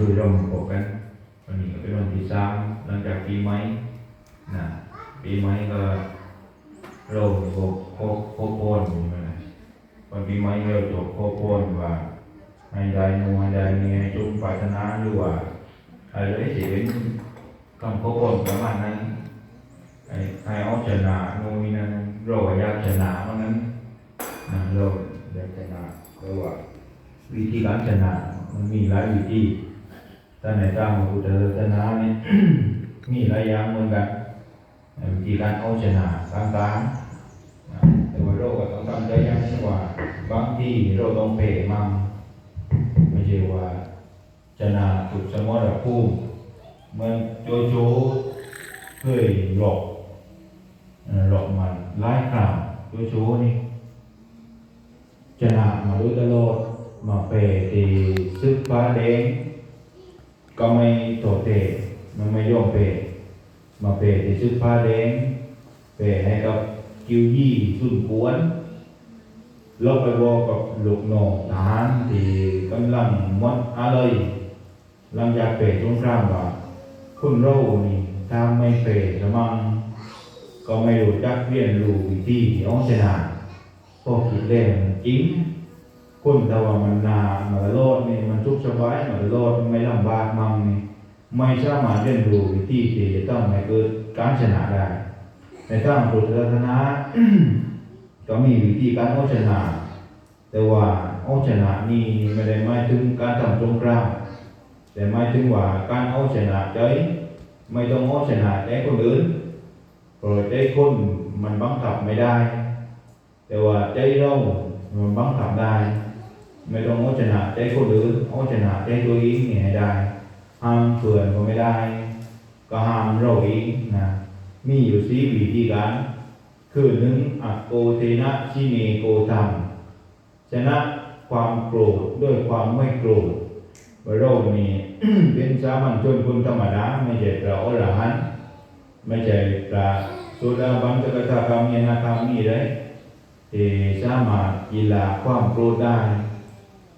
คือราพบกันวันนี้ก็เป็นวันที่สามหลังจากปีใหม่นะปีใหม่ก็เราโคโคโคโพนอยู่นั่นวันปีใหม่เราจบโคโพนว่าให้ได้นูให้ได้เมียจุ่มปรารถนาหรือว่าอะไรสิเป็นคำโคโพนประมาณนั้นให้ให้เอาชนะนูนนี่นั่นเราอยากชนะเพราะนั้นเราอยากชนะเพราะว่าวิธีการชนะมันมีหลายวิธี ท่านในทางพระพุทธศาสนาเนี่ยมีหลายอย่างเหมือนกันวิธีการเอาชนะต่างๆแต่ว่าเราก็ต้องทำใจอยังที่ว่า บางทีเราต้องเปย์มั่งไม่ใช่ว่าชนะสุดสมรภูมิเมือนโจโจเคยหลอกหลอกมันหลายครั้งโจโจนี่ชนะมาโดยตลอดมาเปย์ที่ซึกฟ้าแดง ก็ไม่โตเตะมันไม่ย่อมเปะมาเปะที่ชุดผ้าแดงเปะให้กับกิวยี่สุนกวนลบไปบอกกับลูกน้องทหารที่กำลังมดอะไรลังจาเปะสงครามว่าคุณเรนี่ถ้าไม่เปะมังก็ไม่รู้จักเรียนรู้วิธีเอาชนะพวกคิดเล่นจริง คุณแต่ว่ามันนามันโลดนี่มันทุกข์สบายมันโลดไม่ลำบากมั่งนี่ไม่สามารถเรียนรู้วิธีที่จะต้องให้เกิดการชนะได้ ในทางพุทธศาสนาก็มีวิธีการเอาชนะ แต่ว่าเอาชนะนี่ไม่ได้หมายถึงการทำสงครามแต่หมายถึงว่าการเอาชนะใจไม่ต้องเอาชนะใจคนอื่นเพราะใจคนมันบังคับไม่ได้ แต่ว่าใจเรามันบังคับได้ ไม่ต้องเอาชนะใจคนอื่นเอาชนะใจตัวเองเนี่ยได้ห้ามเพื่อนก็ไม่ได้ ก็ห้ามเราเองนะมีอยู่สีวิธีการคือหนึ่งอักโกเทนะชิเนโกธรรมชนะความโกรธด้วยความไม่โกรธว่าเรานี่เป็นสามัญชนคนธรรมดาไม่ใช่พระอรหันต์ไม่ใช่พระโสดาบันตกถาคามีนาคามีเลยที่สามารถกีฬาความโกรธได้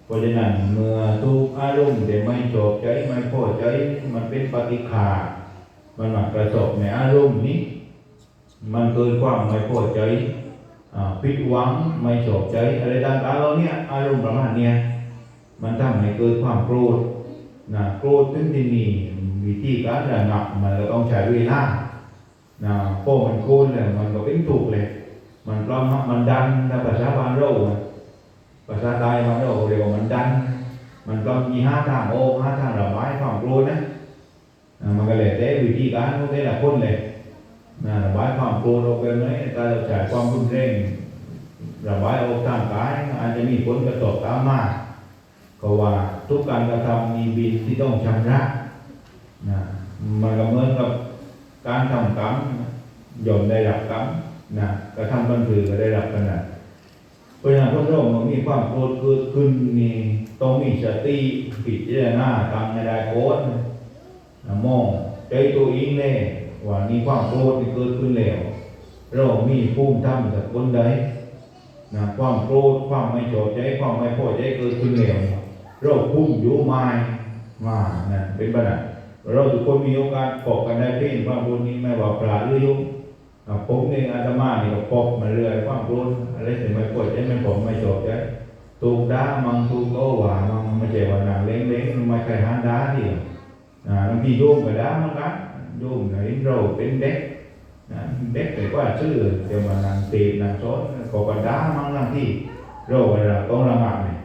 เพราะฉะนั้นเมื่อทุกอารมณ์แต่ไม่ชอบใจไม่พอใจมันเป็นปฏิฆามันมากระทบในอารมณ์นี้ มันเกิดความไม่พอใจผิดหวังไม่ชอบใจอะไรต่างๆเราเนี่ยอารมณ์ประมาณเนี้ยมันทำให้เกิดความโกรธนะโกรธถึงที่นี่วิธีการระงับมันก็ต้องใช้เวลานะพอมันโกรธเลยมันก็เป็นถูกเลย มันกล้องมันดันภาษาบาลเรา ภาษาไทยบาลเราเรียกว่ามันดัน มันก็มีห้าทางโอ้ห้าทางระบายความโกรธนะมันก็เลยแต่วิธีการของแต่ละคนเลยนะระบายความโกรธออกไปไหมถ้าเราใช้ความรุนแรงระบายออกทางกายอาจจะมีผลกระทบตามมาก็ว่าทุกการกระทำมีบินที่ต้องชำระนะมันก็เหมือนกับการทำกรรมยอมได้รับกรรมนะกระทำบันถือก็ได้รับขนาด เพราะฉะนั้นพวกเรามื่มีความโกรธเกิดขึ้นนี่ต้องมีสติพิดเจารณาทำให้ได้โกรธนะมองใจตัวเองแน่ว่ามีความโกรธที่เกิดขึ้นแล้วเรามีภูมิธรรมจากคนใดนะความโกรธความไม่ชอใจความไม่พอใจเกิดขึ้นแล้วเราพุ่มอยู่ไม้มานะเป็นปัญหาเราทุกคนมีโอกาสพบกันได้เพียงความโกรธนี้ไม่ว่าปราหรือยุอะ ผมเองอาตมาเนี่ก็พบมาเรื่อยความโกรธอะไรที่ไม่พอใจไม่ผมไม่ชอบใจถูกด่ามังถูกโตหว่ามังไม่ใช่ว่าหนังเล้งๆมันไม่ใช่หันด่าที่ à, บางทีโยมก็ด่ามันกันโยมไหนเราเป็นเด็กนะเด็กแต่ว่าชื่อเดี๋ยวมานางตีนางซ้อนก็ก็ด่ามันบางทีเราเวลาต้องระงับเนี่ย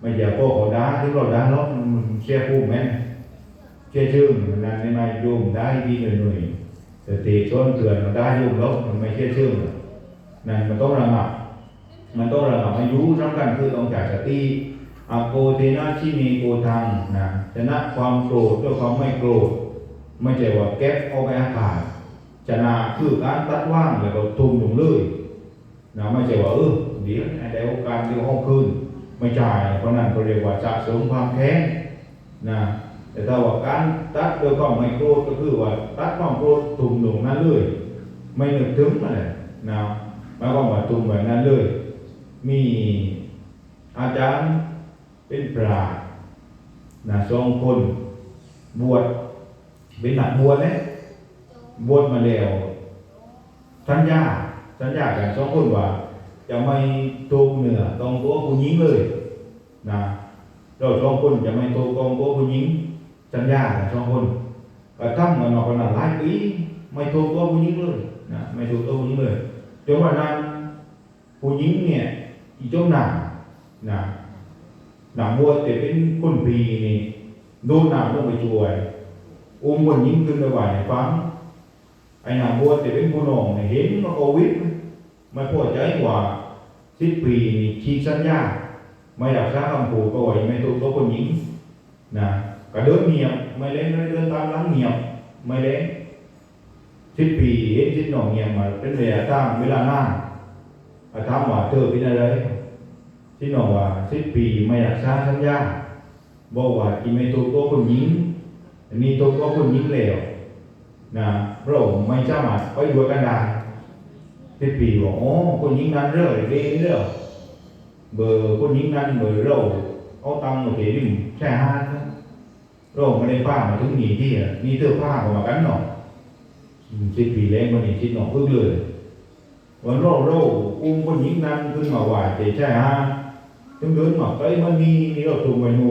ไม่ใช่พวกเขาด่าที่เราด่าลบมันเชื่อผู้แม่เชื่อชื่อนั่นในมาโยมได้ดีหน่อยหน่อย ๆแต่ตีซ้อนเตือนมันได้โยมลบมันไม่เชื่อชื่อนั่นมันต้องระงับ มันต้องระงับอายุสำคัญคือต้องจากสติอโกเทนะชินีโกทังนะชนะความโกรธด้วยความไม่โกรธไม่ใช่ว่าแก๊ปเอาไปอากาศชนะคือการตัดว่างแล้วก็ทุ่มลงเลยนะไม่ใช่ว่าเออเดี๋ยวได้โอกาสเดี๋ยวห้องคืนไม่ใช่เพราะนั้นเขาเรียกว่าสะสมความแค้นนะ แต่ถ้าว่าการตัดด้วยความไม่โกรธก็คือว่าตัดความโกรธทุ่มลงนั้นเลย ไม่นึกถึงอะไรนะหมายความว่าทุ่มแบบนั้นเลย มีอาจารย์เป็นปราชญ์นะสองคนบวชเป็นหนักบวชเนี่ยบวชมาแล้วสัญญาสัญญากันสองคนว่า จะไม่ตรงเหนือตรงตัวผู้หญิงเลยนะเราสองคนจะไม่ตรงตรงตัวผู้หญิง สัญญากันสองคนก็ทำกันมาคนละหลายปีไม่ตรงตัวผู้หญิงเลยนะไม่ตรงตัวผู้หญิงเลยจนวันนั้นผู้หญิงเนี่ยอีเจ้าหนังนะหนังบัวแต่เป็นคนปีนี่โดนหนังลงไปช่วยอุ้มคนหญิงขึ้นไปไหวฟังไอ้หนังบัวแต่เป็นผู้น้องเนี่ยเห็นว่าโควิดไม่พอใจกว่าสิบปีนี่ฉีกสัญญาไม่รักษาคำพูดก็ว่าไม่ถูกตัวคนหญิงนะ กระโดดเงียบไม่เล่นไม่เดินตามล้างเงียบไม่เล่นทิบปีเห็นสิบหน่องเงียบมาเป็นเวลาตั้งเวลาหน้าอาถามว่าเธอเป็นอะไรทิบหน่องว่าทิบปีไม่อยากช้าช่าญญาบอกว่าอีเมตุก็คนยิงนี่ตุก็คนยิงเหลวนะเราไม่สามารถไปด้วยกันได้ทิบปีบอกโอ้คนยิงนั้นเรื่อยเรื่อยเบอร์คนยิงนั้นเบอร์เราเอาตังค์มาเทียบแช่ฮะ โรคไม่ได้ป้ามาถึงหนีที่อะนี่เตื้อผ้าออกมากันหน่อกสิปีแรงมันนี่ชิดหน่อกพึ่งเลยวันโรคโรคอุ้มคนหญิงนั่งขึ้นมาว่าเจ๊ใช่ฮะถึงเดินมาไปมันมีนี่เราถูกไปงู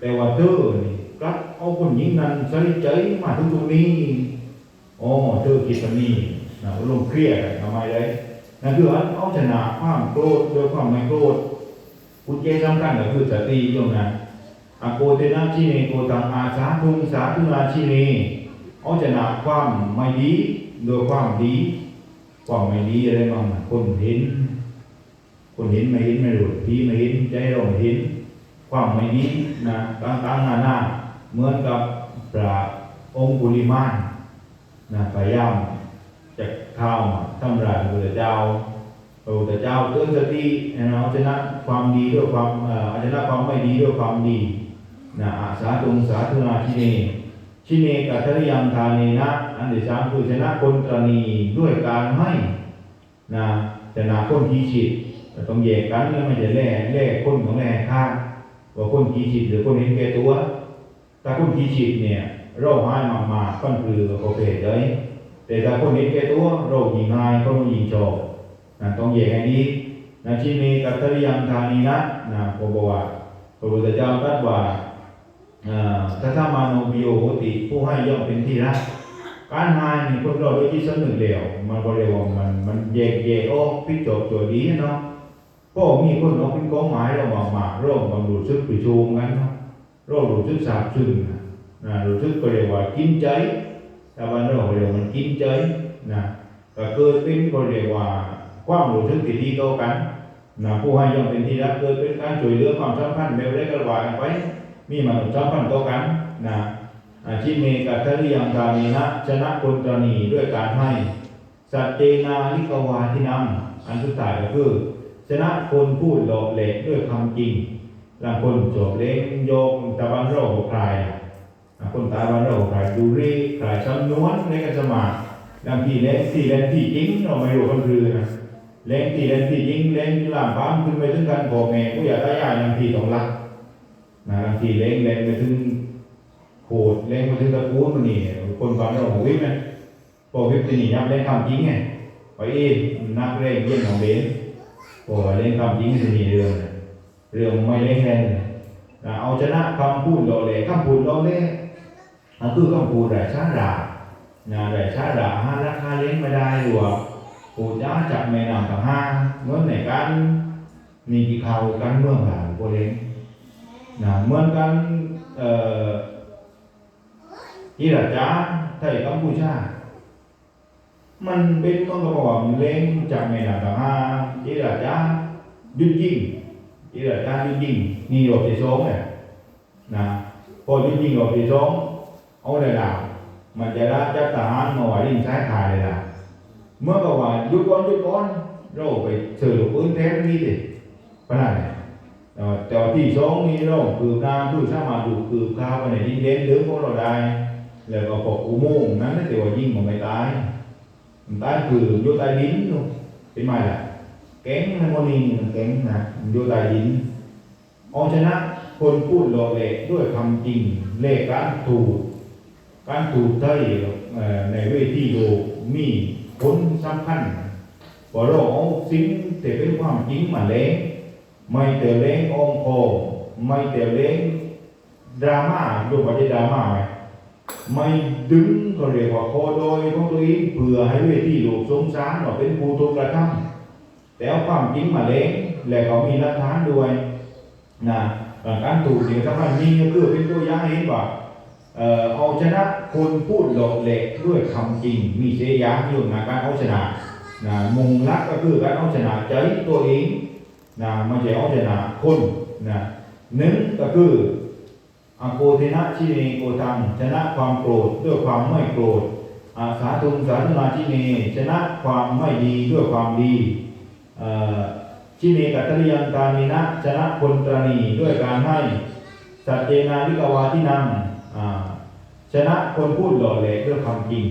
แต่ว่าเธอนี่รักเอาคนหญิงนั่นใส่ใจมาถึงตรงนี้อ๋อเธอคิดแบบนี้นะลงเครียดทำไมได้นั่นคืออันเอาชนะความโกรธด้วยความไม่โกรธกุญแจสำคัญก็คือสติโยมนะ อโกเตนะชีเนโกตังอาสาทุงสาธุนาชีเนเอาชนะความไม่ดีโดยความดี ความไม่ดีอะไรบ้างคนเห็น คนเห็นไม่เห็นไม่รู้ผีไม่เห็นใจเราไม่เห็น ความไม่ดีนะต่างๆนานาเหมือนกับพระองคุลิมานนะพยายามจะเข้ามาทำลายพระเจ้าพระพุทธเจ้าเตือนสตินะเอาชนะความดีด้วยความอ่อเอาชนะความไม่ดีด้วยความดี นะอาสาตุงสาธุนาชิเนชิเนกัตริยังทาเนนะอันที่สามคือชนะคนตรณีด้วยการให้นะชนะคนขี้ฉิดต้องแยกกันแล้วไม่จะแล่แล่คนของแล่ข้างว่าคนขี้ฉิดหรือคนเห็นแก่ตัวถ้าคนขี้ฉิดเนี่ยเราให้มากๆก็คือประเภทเลยแต่ถ้าคนเห็นแก่ตัวเรายิงง่ายก็ต้องยิงโจบนะต้องแยกให้ดีนะชิเนกัตตริยังทานีนะนะผมบอกว่าพระพุทธเจ้าตรัสว่า อ่าทัตถามาโนบิโยโหติผู้ให้ย่อมเป็นที่รักการให้นี่คนเราโดยที่สำนึกแล้วมันก็เรียกว่ามันมันแยกแยกออกพิจารตัวดีเนาะก็มีคนเอาเป็นกองหมายเราหมากหมากร่วมบำรุงซึกปิชูงั้นเนาะเรารู้สึกสาบซึ้งนะรู้ซึกก็เรียกว่ากินใจแต่วันเราเรียกมันกินใจนะก็เกิดเป็นก็เรียกว่าความรู้สึกที่ดีต่อกันนะผู้ให้ย่อมเป็นที่รักเกิดเป็นการช่วยเหลือความสัมพันธ์แบบเล็กระว่ากันไป มีมนุษย์สัมพันตัวกันนะอาชิเมกัตริยังทานีนะชนะคนตรณีด้วยการให้ สัตเจนานิกวาที่นำอันสุดท้ายก็คือ ชนะคนพูดหลอกเหลกด้วยคำจริงหลังคนจบเล้งโยงตะวันโรคคลายคนตาวันโรคคลายดูรีคลายช้ำนวลในกันสมาหลังที่เล้งสี่เล้งที่จริงเราไม่รู้คนคือนะเล้งสี่เล้งที่จริงเล้งหลังบ้านขึ้นไปถึงกันบอกแม่ผู้ใหญ่ได้ยายหลังที่ต้องรัก นะขี่เล้งเล้งไปถึงโขดเล้งมาถึงตะกูนมันนี่คนฟังเราบอกวิ่งไหมบอกวิ่งจะหนียับเล้งคำจริงไงไปเอ๊นนักเร่งเยี่ยนของเบนบอกเล่นคำจริงจะหนีเรื่องเรื่องไม่เล่นแรงเอาชนะคำพูดเราเลยคำพูดเราเลยอันคือคำพูดแต่ช้าด่านะแต่ช้าด่าห้าราคาเล่นไม่ได้หรอกปูจ้าจับแม่นางกับห้าเงินไหนกันมีกี่เขากันเมืองหลังโปเล้ง นะเหมันก็บอกว่ามันเป็นต้องระวังเล้งจากแม่นาต่างหาจีราจ้ายุดยิงจีราจ้ายุดยิงนี่หลบที่สองเนี่ยนะพอยุดยิงหลบที่สองเอาเลยล่ะมันจะได้จับทหารมาไว้ริมซ้ายขายเลยล่ะเมื่อก็ว่ายุดก่อนยุดก่อนเราไปซื้อปืนแท้นี่ดิปะนั่นเนี่ย เอ่อแต่ว่าที่สองนี่เราคือการคือสามารถดูคือข้าวไปในดินเด่นหรือของเราได้ แล้วก็พวกอุโมงค์นั้นแต่ว่ายิงมันไม่ตายมันตายคืออยู่ใต้ดินนู่นเป็นไงล่ะแก๊งไฮโมนีแก๊งนะอยู่ใต้ดินเอาชนะคนพูดหลอกเลกด้วยคำจริงเลขการถูกการถูกไทยเอ่อในเวทีโลกมีผลสำคัญพอเราเอาสิ่งที่เป็นความจริงมาเล้ง ไม่แต่เลงองค์ไม่แต่เลงดราม่าดูว่าจะดราม่าไหมไม่ดึงก็เรียกว่าโคอโดยของตัวเองเพื่อให้เวทีโลกสงสารว่าเป็นผู้ถูกกระทำแต่ความจริงมาเล้งและก็มีหลักฐานด้วยนะการถูกสิ่งสำคัญนี้ก็คือเป็นตัวอย่างให้เห็นว่าเอาชนะคนพูดหลอกเหลกด้วยคำจริง มีเสียยางอยู่ในการเอาชนะนะมุงลักก็คือการเอาชนะใจตัวเอง นะไม่ใช่เอาชนะคนนะหนึ่งก็คืออโกเทนะชิเนโกตังชนะความโกรธด้วยความไม่โกรธอาสาทุงสาธุนาชิเนชนะความไม่ดีด้วยความดีชิเนกัตตริยันตานินะชนะคนตรณีด้วยการให้สัจเจนาวิกวาที่นังอ่าชนะคนพูดหล่อแหลกด้วยความจริง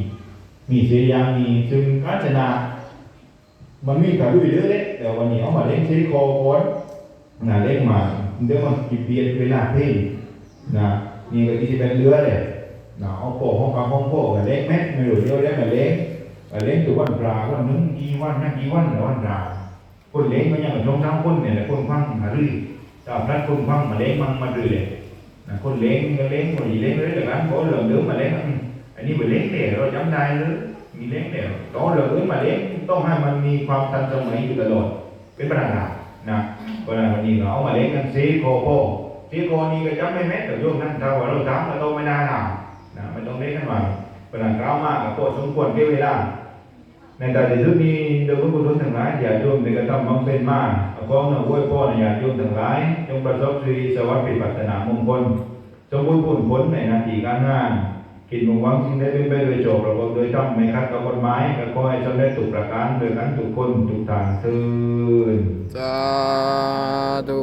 มีเสียยางมีซึ่งการชนะ มันมีขาด้วยเยอะเลยแต่วันนี้เอามาเล่นเชคอก่อนนะเล่นมาเดี๋ยวมันกิเปลี่ยนเวลาเพลงนะนี่ก็ที่เป็นเรือเลยนะเอาโปะห้องกับห้องโปะกันเล็กแม็กไม่รู้เดียวเล่นมาเล่นมาเล่นตัววันปลาวันนึงกี่วันนะกี่วันแล้ววันปลาคนเล่นก็ยังมือนลงทั้งคนเนี่ยแหละคนฟังหารือตามรัฐคนฟังมาเล้งมังมาดูเลยนะคนเล้งก็เล้งคนอีเล้งเลยแต่การ có lần nữa mà ล้งอันนี้ไปเล้งเนี่ยเราจำได้เลย มีเล้งเนี่ยต่อ lần nữa mà เล้งต้องให้มันมีความทันสมัยอยู่ตลอดเป็นปัญหานะเพราะนั้นวันนี้เราเอามาเล้งกันซีโคโปซีโคนี่ก็จำไม่แม้แต่โยมนั่นเราว่าเราจำเราต้องไม่ได้นะนะไม่ต้องเล้งกันใหม่เพราะฉะนั้นเรามากกับตัวสมควรเกี่ยวเวลาในการที่ทุกนี้โดยพระพุทธทั้งหลายอย่าโยมในกระทำบังเป็นมากขอหน้าอวยพรอย่าโยมทั้งหลายจงประสบสิริสวัสดิ์ปิปัตนา มงคล จงบุญผลผลในนาทีการงาน กินหวังหวังสิ่งใดเป็นไปโดยโจกระบบโดยจำไม่คัดกับกฎหมายก็ขอให้สำได้จถูกประการโดยกันทุกคนทุกทางเทินสาธุ